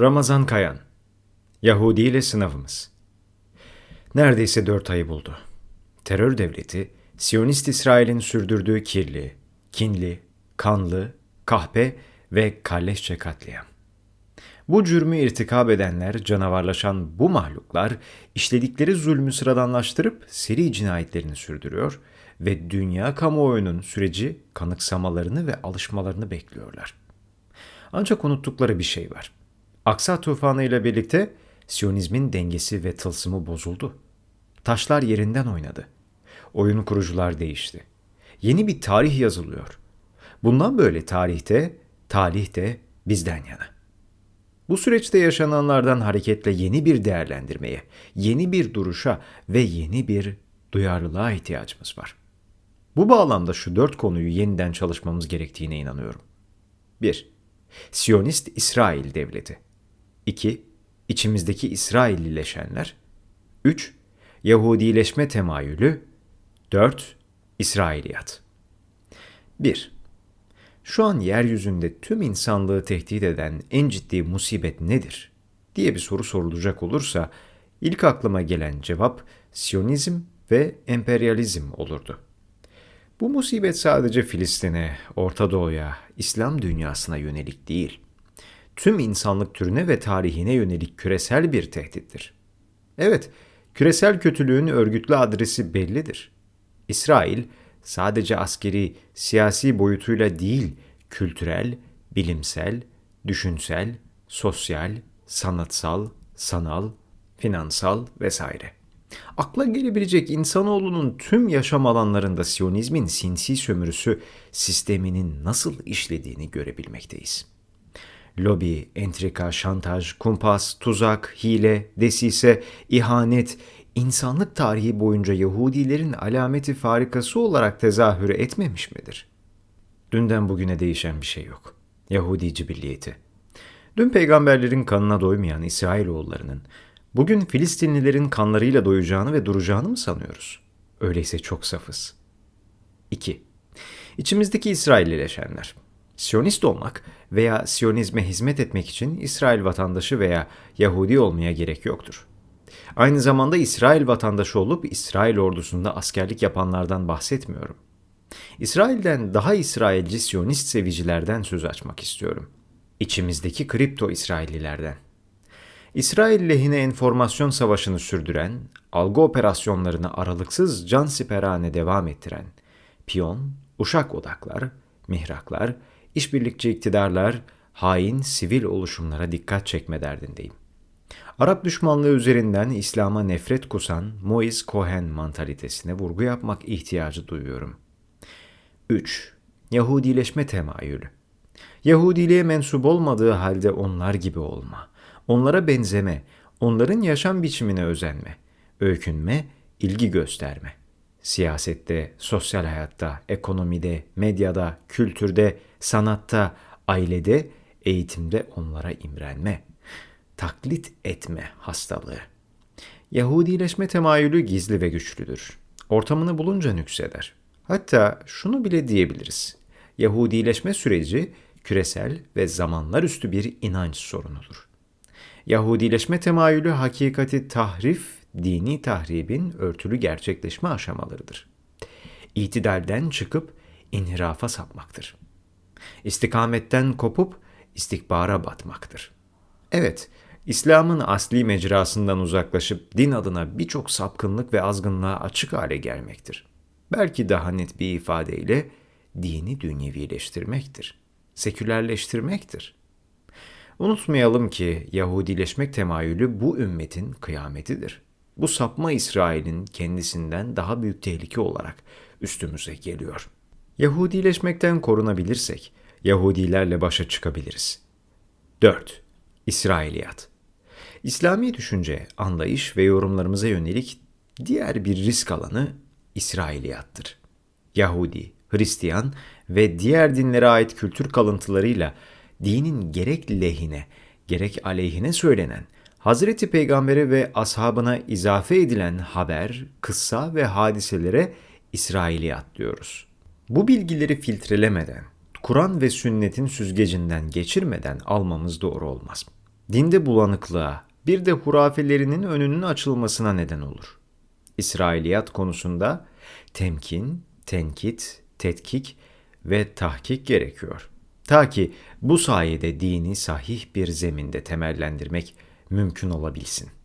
Ramazan Kayan Yahudi ile sınavımız Neredeyse dört ayı buldu. Terör devleti, Siyonist İsrail'in sürdürdüğü kirli, kinli, kanlı, kahpe ve kalleşçe katliam. Bu cürmü irtikab edenler, canavarlaşan bu mahluklar işledikleri zulmü sıradanlaştırıp seri cinayetlerini sürdürüyor ve dünya kamuoyunun süreci kanıksamalarını ve alışmalarını bekliyorlar. Ancak unuttukları bir şey var. Aksa tufanı ile birlikte Siyonizmin dengesi ve tılsımı bozuldu. Taşlar yerinden oynadı. Oyun kurucular değişti. Yeni bir tarih yazılıyor. Bundan böyle tarihte, talih de bizden yana. Bu süreçte yaşananlardan hareketle yeni bir değerlendirmeye, yeni bir duruşa ve yeni bir duyarlılığa ihtiyacımız var. Bu bağlamda şu dört konuyu yeniden çalışmamız gerektiğine inanıyorum. 1. Siyonist İsrail Devleti 2. İçimizdeki İsraillileşenler 3. Yahudileşme temayülü 4. İsrailiyat 1. Şu an yeryüzünde tüm insanlığı tehdit eden en ciddi musibet nedir? diye bir soru sorulacak olursa ilk aklıma gelen cevap Siyonizm ve emperyalizm olurdu. Bu musibet sadece Filistin'e, Orta Doğu'ya, İslam dünyasına yönelik değil, tüm insanlık türüne ve tarihine yönelik küresel bir tehdittir. Evet, küresel kötülüğün örgütlü adresi bellidir. İsrail sadece askeri, siyasi boyutuyla değil, kültürel, bilimsel, düşünsel, sosyal, sanatsal, sanal, finansal vesaire. Akla gelebilecek insanoğlunun tüm yaşam alanlarında Siyonizmin sinsi sömürüsü sisteminin nasıl işlediğini görebilmekteyiz. Lobi, entrika, şantaj, kumpas, tuzak, hile, desise, ihanet, insanlık tarihi boyunca Yahudilerin alameti farikası olarak tezahür etmemiş midir? Dünden bugüne değişen bir şey yok. Yahudi cibilliyeti. Dün peygamberlerin kanına doymayan İsrailoğullarının bugün Filistinlilerin kanlarıyla doyacağını ve duracağını mı sanıyoruz? Öyleyse çok safız. 2. İçimizdeki İsraillileşenler. Siyonist olmak veya Siyonizme hizmet etmek için İsrail vatandaşı veya Yahudi olmaya gerek yoktur. Aynı zamanda İsrail vatandaşı olup İsrail ordusunda askerlik yapanlardan bahsetmiyorum. İsrail'den daha İsrailci Siyonist sevicilerden söz açmak istiyorum. İçimizdeki kripto İsraillilerden. İsrail lehine enformasyon savaşını sürdüren, algı operasyonlarını aralıksız can siperhane devam ettiren, piyon, uşak odaklar, mihraklar, işbirlikçi iktidarlar, hain sivil oluşumlara dikkat çekme derdindeyim. Arap düşmanlığı üzerinden İslam'a nefret kusan Moise Cohen mantalitesine vurgu yapmak ihtiyacı duyuyorum. 3. Yahudileşme temayülü. Yahudiliğe mensup olmadığı halde onlar gibi olma, onlara benzeme, onların yaşam biçimine özenme, öykünme, ilgi gösterme. Siyasette, sosyal hayatta, ekonomide, medyada, kültürde, sanatta, ailede, eğitimde onlara imrenme. Taklit etme hastalığı. Yahudileşme temayülü gizli ve güçlüdür. Ortamını bulunca nükseder. Hatta şunu bile diyebiliriz. Yahudileşme süreci küresel ve zamanlar üstü bir inanç sorunudur. Yahudileşme temayülü hakikati tahrif, dini tahribin örtülü gerçekleşme aşamalarıdır. İtidalden çıkıp inhirafa sapmaktır. İstikametten kopup istikbara batmaktır. Evet, İslam'ın asli mecrasından uzaklaşıp din adına birçok sapkınlık ve azgınlığa açık hale gelmektir. Belki daha net bir ifadeyle dini dünyevileştirmektir, sekülerleştirmektir. Unutmayalım ki Yahudileşmek temayülü bu ümmetin kıyametidir. Bu sapma İsrail'in kendisinden daha büyük tehlike olarak üstümüze geliyor. Yahudileşmekten korunabilirsek Yahudilerle başa çıkabiliriz. 4. İsrailiyat İslami düşünce, anlayış ve yorumlarımıza yönelik diğer bir risk alanı İsrailiyattır. Yahudi, Hristiyan ve diğer dinlere ait kültür kalıntılarıyla dinin gerek lehine gerek aleyhine söylenen Hazreti Peygamber'e ve ashabına izafe edilen haber, kıssa ve hadiselere İsrailiyat diyoruz. Bu bilgileri filtrelemeden, Kur'an ve sünnetin süzgecinden geçirmeden almamız doğru olmaz. Dinde bulanıklığa, bir de hurafelerinin önünün açılmasına neden olur. İsrailiyat konusunda temkin, tenkit, tetkik ve tahkik gerekiyor. Ta ki bu sayede dini sahih bir zeminde temellendirmek mümkün olabilsin.